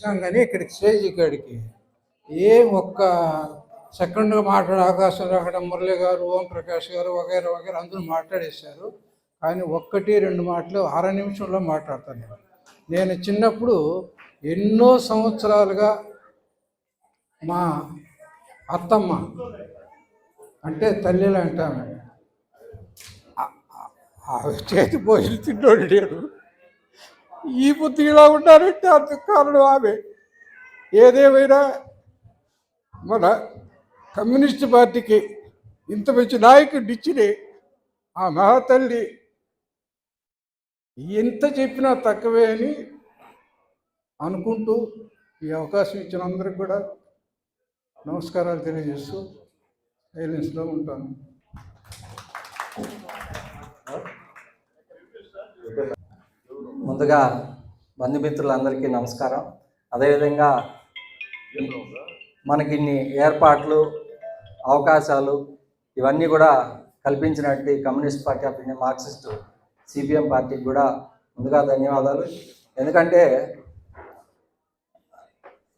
వచ్చినాం కానీ ఇక్కడికి స్టేజ్ ఇక్కడికి. ఏం ఒక్క సెకండ్గా మాట్లాడే అవకాశం రాకడం మురళి గారు ఓం ప్రకాష్ గారు వగైరా వగైరా అందరూ మాట్లాడేశారు. కానీ ఒక్కటి రెండు మాటలు అర నిమిషంలో మాట్లాడతాను నేను. నేను చిన్నప్పుడు ఎన్నో సంవత్సరాలుగా మా అత్తమ్మ అంటే తల్లిలో అంటామే ఆ- చేతి పోయి తిన్నోడు లేడు. ఈ బుద్ధి ఇలా ఉన్నారంటే అందుకు కారణం ఆమె. ఏదేమైనా మన కమ్యూనిస్ట్ పార్టీకి ఇంత మంచి నాయకుడిని ఇచ్చిన ఆ మహాతల్లి ఎంత చెప్పినా తక్కువే అని అనుకుంటూ ఈ అవకాశం ఇచ్చిన అందరికి కూడా నమస్కారాలు తెలియజేస్తూ సైలెన్స్లో ఉంటాను. ముందుగా బంధుమిత్రులందరికీ నమస్కారం. అదేవిధంగా మనకి ఇన్ని ఏర్పాట్లు అవకాశాలు ఇవన్నీ కూడా కల్పించినట్టు communist party of India Marxist CPM పార్టీకి కూడా ముందుగా ధన్యవాదాలు. ఎందుకంటే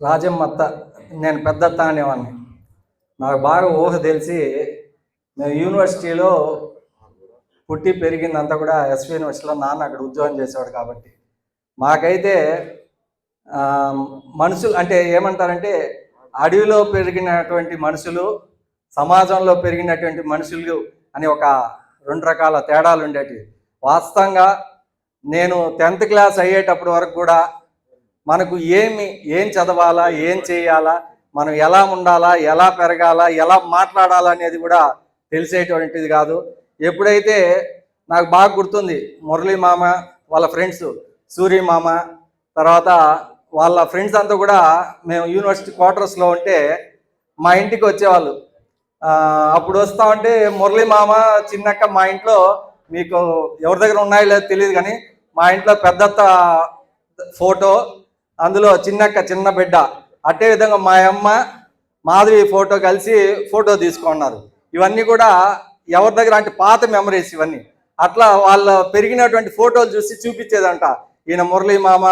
రాజమ్మత్త నేను పెద్దత్త అనేవాడిని నాకు బాగా ఊహ తెలిసి మేము యూనివర్సిటీలో పుట్టి పెరిగిందంతా కూడా ఎస్వి యూనివర్సిటీలో నాన్న అక్కడ ఉద్యోగం చేసేవాడు కాబట్టి. మాకైతే మనుషులు అంటే ఏమంటారంటే అడవిలో పెరిగినటువంటి మనుషులు సమాజంలో పెరిగినటువంటి మనుషులు అని ఒక రెండు రకాల తేడాలు ఉండేవి వాస్తవంగా నేను టెన్త్ క్లాస్ అయ్యేటప్పటి వరకు కూడా మనకు ఏమి ఏం చదవాలా ఏం చేయాలా మనం ఎలా ఉండాలా ఎలా పెరగాలా ఎలా మాట్లాడాలా అనేది కూడా తెలిసేటువంటిది కాదు. ఎప్పుడైతే నాకు బాగా గుర్తుంది మురళీ మామ వాళ్ళ ఫ్రెండ్స్ సూర్యమామ తర్వాత వాళ్ళ ఫ్రెండ్స్ అంతా కూడా మేము యూనివర్సిటీ క్వార్టర్స్లో ఉంటే మా ఇంటికి వచ్చేవాళ్ళు. అప్పుడు వస్తా ఉంటే మురళీ మామ చిన్నక్క మా ఇంట్లో మీకు ఎవరి దగ్గర ఉన్నాయో లేదో తెలియదు కానీ మా ఇంట్లో పెద్దత్త ఫోటో అందులో చిన్నక్క చిన్న బిడ్డ. అట్టే విధంగా మా అమ్మ మాధవి ఫోటో కలిసి ఫోటో తీసుకున్నారు. ఇవన్నీ కూడా ఎవరి దగ్గర అంటే పాత మెమరీస్ ఇవన్నీ. అట్లా వాళ్ళ పెరిగినటువంటి ఫోటోలు చూసి చూపించేదంట. ఈయన మురళీ మామ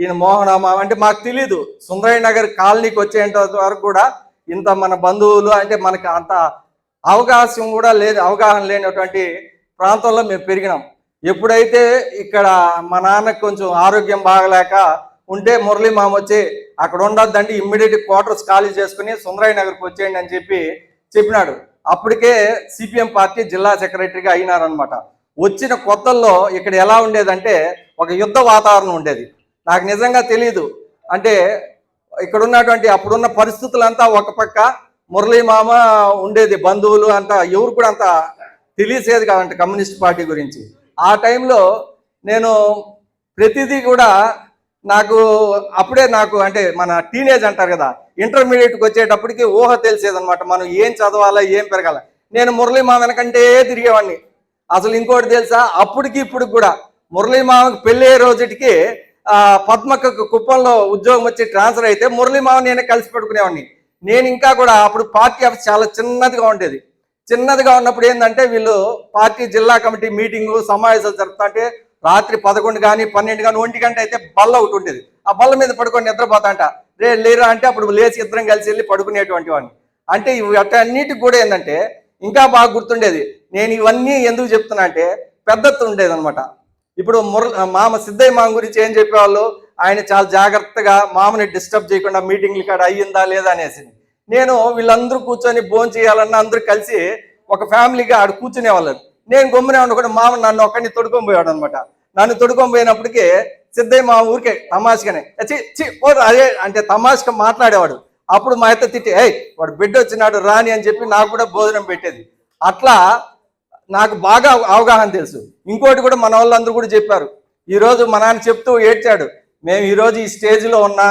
ఈయన మోహన మామ అంటే మాకు తెలీదు. సుందరయ్య నగర్ కాలనీకి వచ్చేంత వరకు కూడా ఇంత మన బంధువులు అంటే మనకు అంత అవకాశం కూడా లేదు అవగాహన లేనటువంటి ప్రాంతంలో మేము పెరిగినాం. ఎప్పుడైతే ఇక్కడ మా నాన్నకు కొంచెం ఆరోగ్యం బాగలేక ఉంటే మురళీ మామ వచ్చి అక్కడ ఉండొద్దండి ఇమ్మీడియట్ క్వార్టర్స్ ఖాళీ చేసుకుని సుందరయ్య నగర్కి వచ్చేయండి అని చెప్పి చెప్పినాడు. అప్పటికే సిపిఎం పార్టీ జిల్లా సెక్రటరీగా అయినారనమాట వచ్చిన కొత్తల్లో ఇక్కడ ఎలా ఉండేదంటే ఒక యుద్ధ వాతావరణం ఉండేది. నాకు నిజంగా తెలియదు అంటే ఇక్కడ ఉన్నటువంటి అప్పుడున్న పరిస్థితులంతా ఒక పక్క మురళీ మామ ఉండేది బంధువులు అంతా ఎవరు కూడా అంత తెలిసేది కాదంట కమ్యూనిస్ట్ పార్టీ గురించి. ఆ టైంలో నేను ప్రతిదీ కూడా నాకు అప్పుడే నాకు అంటే మన టీనేజ్ అంటారు కదా ఇంటర్మీడియట్కి వచ్చేటప్పటికి ఊహ తెలిసేదన్నమాట. మనం ఏం చదవాలా ఏం పెరగాల? నేను మురళీ మామ వెనకంటే తిరిగేవాడిని. అసలు ఇంకోటి తెలుసా? అప్పటికి ఇప్పుడు కూడా మురళీ మామకి పెళ్ళే రోజుటికి ఆ కుప్పంలో ఉద్యోగం వచ్చి ట్రాన్స్ఫర్ అయితే మురళీ మామ నేనే కలిసి పెట్టుకునేవాడిని నేను ఇంకా కూడా అప్పుడు పార్టీ ఆఫీస్ చాలా చిన్నదిగా ఉండేది. చిన్నదిగా ఉన్నప్పుడు ఏంటంటే వీళ్ళు పార్టీ జిల్లా కమిటీ మీటింగు సమావేశాలు జరుపుతా అంటే రాత్రి పదకొండు కానీ పన్నెండు కానీ ఒంటి గంట అయితే బల్ల ఒకటి ఉండేది. ఆ బల్ల మీద పడుకొని నిద్రపోతాంట రే లేరా అంటే అప్పుడు లేచి ఇద్దరం కలిసి వెళ్ళి పడుకునేటువంటి వాడిని. అంటే ఇవి అన్నిటికి కూడా ఏంటంటే ఇంకా బాగా గుర్తుండేది. నేను ఇవన్నీ ఎందుకు చెప్తున్నా అంటే పెద్దత్తు ఉండేది అనమాట ఇప్పుడు ముర మామ సిద్ధయ్య మామ గురించి ఏం చెప్పేవాళ్ళు? ఆయన చాలా జాగ్రత్తగా మామని డిస్టర్బ్ చేయకుండా మీటింగ్లు కాడ అయ్యిందా లేదా అనేసి. నేను వీళ్ళందరూ కూర్చొని భోజనం చేయాలన్న అందరూ కలిసి ఒక ఫ్యామిలీగా ఆడ కూర్చునేవాళ్ళని నేను గమ్మునే ఉండకుండా మామ నన్ను ఒక్కడిని తొడుకొని పోయాడు అనమాట నన్ను తొడుకొని పోయినప్పటికీ సిద్ధయ్య మా ఊరికే తమాషగానే చి చి పోరు అదే అంటే తమాషగా మాట్లాడేవాడు. అప్పుడు మా అత్త తిట్టి ఏయ్ వాడు బిడ్డ వచ్చినాడు రాని అని చెప్పి నాకు కూడా భోజనం పెట్టేది. అట్లా నాకు బాగా అవగాహన తెలుసు. ఇంకోటి కూడా మన వాళ్ళందరూ కూడా చెప్పారు. ఈరోజు మా నాన్న చెప్తూ ఏడ్చాడు. మేము ఈరోజు ఈ స్టేజ్లో ఉన్నా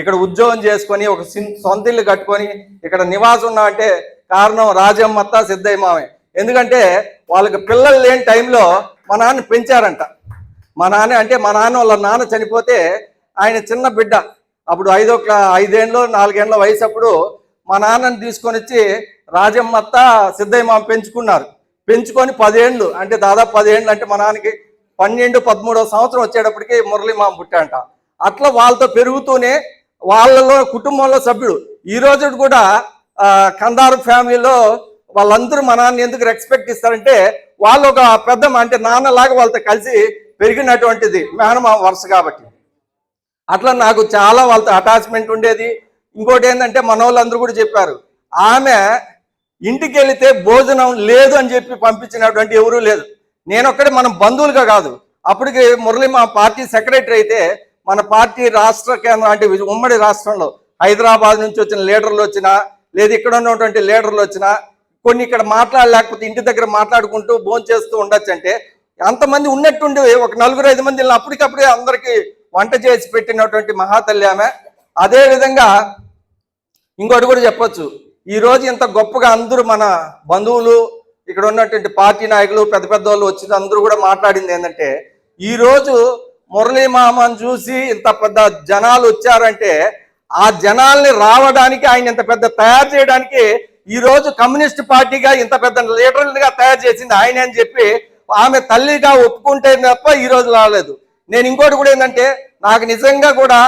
ఇక్కడ ఉద్యోగం చేసుకొని ఒక సొంత ఇల్లు కట్టుకొని ఇక్కడ నివాసం ఉన్నా అంటే కారణం రాజమ్మత్త సిద్ధయ్య మామే. ఎందుకంటే వాళ్ళకి పిల్లలు లేని టైంలో మా నాన్న పెంచారంట. మా నాన్న అంటే మా నాన్న వాళ్ళ నాన్న చనిపోతే ఆయన చిన్న బిడ్డ. అప్పుడు ఐదో ఐదేళ్ళు నాలుగేళ్ళ వయసు అప్పుడు మా నాన్నని తీసుకొని వచ్చి రాజమ్మత్త సిద్ధయ్య మామ పెంచుకున్నారు. పెంచుకొని పదేళ్ళు అంటే దాదాపు పదేళ్ళు అంటే మా నాన్నకి పన్నెండు పదమూడో సంవత్సరం వచ్చేటప్పటికి మురళి మామ పుట్టంట. అట్లా వాళ్ళతో పెరుగుతూనే వాళ్ళలో కుటుంబంలో సభ్యుడు. ఈ రోజు కూడా కందారు ఫ్యామిలీలో వాళ్ళందరూ మా నాన్న ఎందుకు రెస్పెక్ట్ ఇస్తారంటే వాళ్ళు ఒక పెద్ద అంటే నాన్నలాగా వాళ్ళతో కలిసి పెరిగినటువంటిది మేనమా వరుస కాబట్టి. అట్లా నాకు చాలా వాళ్ళతో అటాచ్మెంట్ ఉండేది. ఇంకోటి ఏంటంటే మన వాళ్ళందరూ కూడా చెప్పారు ఆమె ఇంటికి వెళితే భోజనం లేదు అని చెప్పి పంపించినటువంటి ఎవరూ లేదు. నేనొక్కడే మనం బంధువులుగా కాదు. అప్పటికి మురళి మా పార్టీ సెక్రటరీ అయితే మన పార్టీ రాష్ట్ర కేంద్రం అంటే ఉమ్మడి రాష్ట్రంలో హైదరాబాద్ నుంచి వచ్చిన లీడర్లు వచ్చినా లేదు ఇక్కడ ఉన్నటువంటి లీడర్లు వచ్చినా కొన్ని ఇక్కడ మాట్లాడలేకపోతే ఇంటి దగ్గర మాట్లాడుకుంటూ భోజనం చేస్తూ ఉండొచ్చు అంటే అంతమంది ఉన్నట్టుండి ఒక నలుగురు ఐదు మంది అప్పటికప్పుడే అందరికీ వంట చేసి పెట్టినటువంటి మహాతల్లి ఆమె. అదే విధంగా ఇంకోటి కూడా చెప్పొచ్చు. ఈ రోజు ఇంత గొప్పగా అందరూ మన బంధువులు ఇక్కడ ఉన్నటువంటి పార్టీ నాయకులు పెద్ద పెద్ద వాళ్ళు వచ్చి అందరూ కూడా మాట్లాడింది ఏంటంటే ఈరోజు మురళీ మామని చూసి ఇంత పెద్ద జనాలు వచ్చారంటే ఆ జనాల్ని రావడానికి ఆయన ఇంత పెద్ద తయారు చేయడానికి ఈ రోజు కమ్యూనిస్ట్ పార్టీగా ఇంత పెద్ద లీడర్లుగా తయారు చేసింది ఆయన అని చెప్పి ఆమె తల్లిగా ఒప్పుకుంటే తప్ప ఈ రోజు రాలేదు. నేను ఇంకోటి కూడా ఏంటంటే నాకు నిజంగా కూడా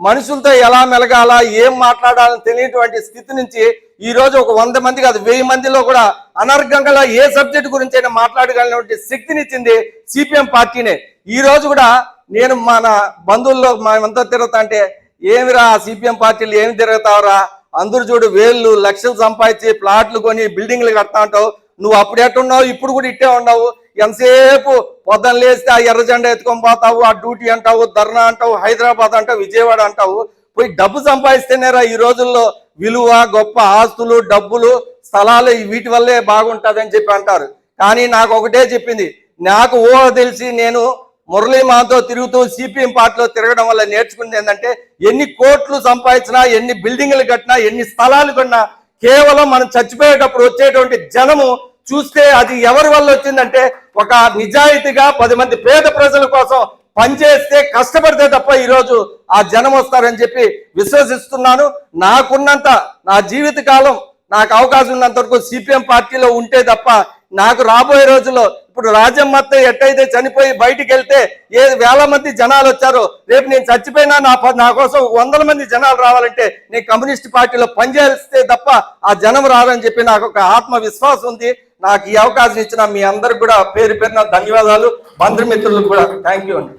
మనుషులతో ఎలా మెలగాల ఏం మాట్లాడాలని తెలియటువంటి స్థితి నుంచి ఈ రోజు ఒక వంద మంది కాదు వెయ్యి మందిలో కూడా అనర్గంగా ఏ సబ్జెక్ట్ గురించి అయినా మాట్లాడగలిగినటువంటి శక్తినిచ్చింది సిపిఎం పార్టీనే. ఈ రోజు కూడా నేను మన బంధువుల్లో మేమంతా తిరుగుతా అంటే ఏమిరా సిపిఎం పార్టీలు ఏమి తిరుగుతావురా? అందరు చూడు వేళ్ళు లక్షలు సంపాదించి ప్లాట్లు కొని బిల్డింగ్లు కడతా ఉంటావు. నువ్వు అప్పుడు ఎట్టున్నావు ఇప్పుడు కూడా ఇట్టే ఉన్నావు. ఎంతసేపు పొద్దున లేస్తే ఆ ఎర్రజెండా ఎత్తుకొని పోతావు ఆ డ్యూటీ అంటావు ధర్నా అంటావు హైదరాబాద్ అంటావు విజయవాడ అంటావు పోయి డబ్బు సంపాదిస్తేనేరా ఈ రోజుల్లో విలువ గొప్ప ఆస్తులు డబ్బులు స్థలాలు వీటి వల్లే బాగుంటుందని చెప్పి అంటారు. కానీ నాకు ఒకటే చెప్పింది నాకు ఊహ తెలిసి నేను మురళీమాతో తిరుగుతూ సిపిఎం పార్టీలో తిరగడం వల్ల నేర్చుకుంది ఏంటంటే ఎన్ని కోట్లు సంపాదించినా ఎన్ని బిల్డింగ్లు కట్టినా ఎన్ని స్థలాలు కొన్నా కేవలం మనం చచ్చిపోయేటప్పుడు వచ్చేటువంటి జనము చూస్తే అది ఎవరి వల్ల వచ్చిందంటే ఒక నిజాయితీగా పది మంది పేద ప్రజల కోసం పనిచేస్తే కష్టపడితే తప్ప ఈరోజు ఆ జనం వస్తారని చెప్పి విశ్వసిస్తున్నాను. నాకున్నంత నా జీవితకాలం నాకు అవకాశం ఉన్నంత వరకు సిపిఎం పార్టీలో ఉంటే తప్ప నాకు రాబోయే రోజుల్లో ఇప్పుడు రాజమ్మత్త ఎట్టయితే చనిపోయి బయటికి వెళ్తే ఏ వేల మంది జనాలు వచ్చారో రేపు నేను చచ్చిపోయినా నా నా కోసం వందల మంది జనాలు రావాలంటే నేను కమ్యూనిస్ట్ పార్టీలో పనిచేస్తే తప్ప ఆ జనం రారని చెప్పి నాకు ఒక ఆత్మవిశ్వాసం ఉంది. నాకు ఈ అవకాశం ఇచ్చిన మీ అందరికి కూడా పేరు పేరున ధన్యవాదాలు బంధుమిత్రులకు కూడా. థ్యాంక్ యూ అండి.